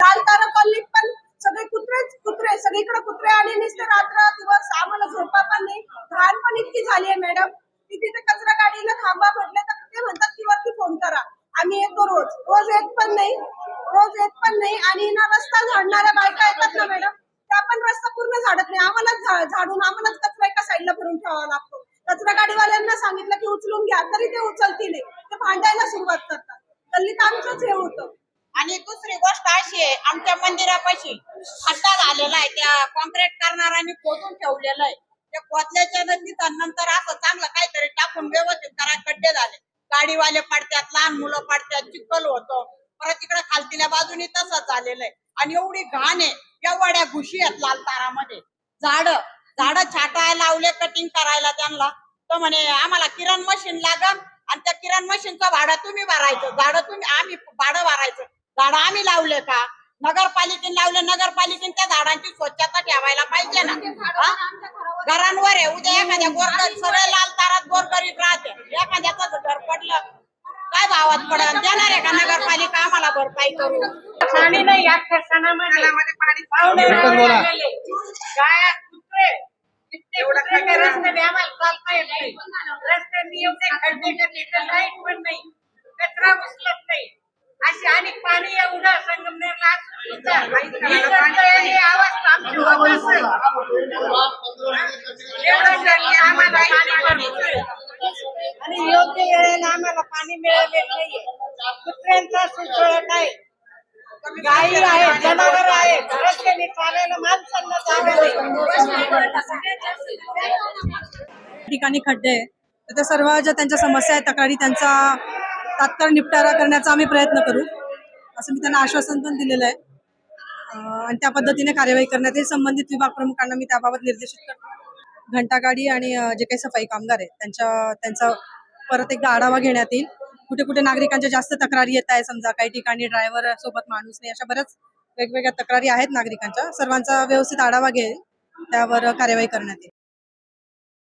लाल तारा कॉलनीत पण सगळे कुत्रेच कुत्रे सगळीकडे कुत्रे आणि नुसते रात्र दिवस आम्हाला झोपा पण नाही. घाण पण इतकी झाली आहे मॅडम की तिथे कचरा गाडीला थांबा म्हटलं तर ते म्हणतात की वरती फोन करा. आम्ही येतो रोज. रोज येत पण नाही. रोज येत पण नाही. आणि ना रस्ता झाडणाऱ्या बायका येतात ना मॅडम त्या पण रस्ता पूर्ण झाडत नाही. आम्हालाच झाडून आम्हालाच कचरा एका साईडला भरून ठेवावा लागतो. कचरा गाडीवाल्यांना सांगितलं की उचलून घ्या. तरी ते उचलतील. ते भांडायला सुरुवात करतात. गल्लीत आमचंच हे होतं. आणि दुसरी गोष्ट अशी आहे आमच्या मंदिरापाशी खड्डा झालेला आहे त्या कॉन्क्रीट करणाऱ्यांनी खोदून ठेवलेलं आहे. त्या खोदल्याच्या नंतर नंतर असं चांगलं काहीतरी टाकून व्यवस्थित करा खड्डे झाले. गाडीवाले पडत्यात लहान मुलं पडत्यात चिखल होतो. परत तिकडे खालतील्या बाजूनी तसंच झालेलं आहे. आणि एवढी घाण आहे एवढ्या घुशी आहेत लाल तारामध्ये. झाड झाड छाटायला लावले कटिंग करायला त्यांना. तर म्हणे आम्हाला किरण मशीन लागल आणि त्या किरण मशीनचं भाडं तुम्ही भरायचं झाड तुम्ही आम्ही भाडं भरायचं. झाडं आम्ही लावले का? नगरपालिकेने लावले नगरपालिकेने त्या झाडांची स्वच्छता ठेवायला पाहिजे ना. हा? घरांवर आहे. उद्या एखाद्या गोरगरीब सगळे लाल तारात गोरगरीब राहते. एखाद्याचं घर पडलं काय भावात पडल? देणार आहे का नगरपालिका? आम्हाला भरपाई करू. पाणी नाही या सणामध्ये पाहुणे एकच बोला. रावळे गाया कुत्रे इतके कुत्रे काही रस्त्याने आम्हाला चालता येत नाही. रस्त्यांनी एवढे खड्डे तर लाइट पण नाही. कचरा उचलत नाही. अशी आणि पाणी एवढं संगमनेरला सुद्धा ही आमची. एवढं आम्हाला पाणी. आणि योग्य वेळेला आम्हाला पाणी मिळालेलं नाहीये कुत्र्यांचा सुसळत आहे गायी आहेत जनावर आहेत रस्त्याने चालायला माणसांना जागा ठिकाणी खड्डे आहे तर सर्व ज्या त्यांच्या समस्या आहेत तक्रारी त्यांचा तात्काळ निपटारा करण्याचा आम्ही प्रयत्न करू असं मी त्यांना आश्वासन पण दिलेलं आहे. आणि त्या पद्धतीने कार्यवाही करण्यात येईल. संबंधित विभाग प्रमुखांना मी त्याबाबत निर्देशित करतो घंटागाडी आणि जे काही सफाई कामगार आहेत त्यांच्या त्यांचा परत एकदा आढावा घेण्यात येईल. कुठे कुठे नागरिकांच्या जास्त तक्रारी येत आहे समजा काही ठिकाणी ड्रायव्हर सोबत माणूस नाही अशा बऱ्याच वेगवेगळ्या तक्रारी आहेत नागरिकांच्या. सर्वांचा व्यवस्थित आढावा घेईल. त्यावर कार्यवाही करण्यात येईल.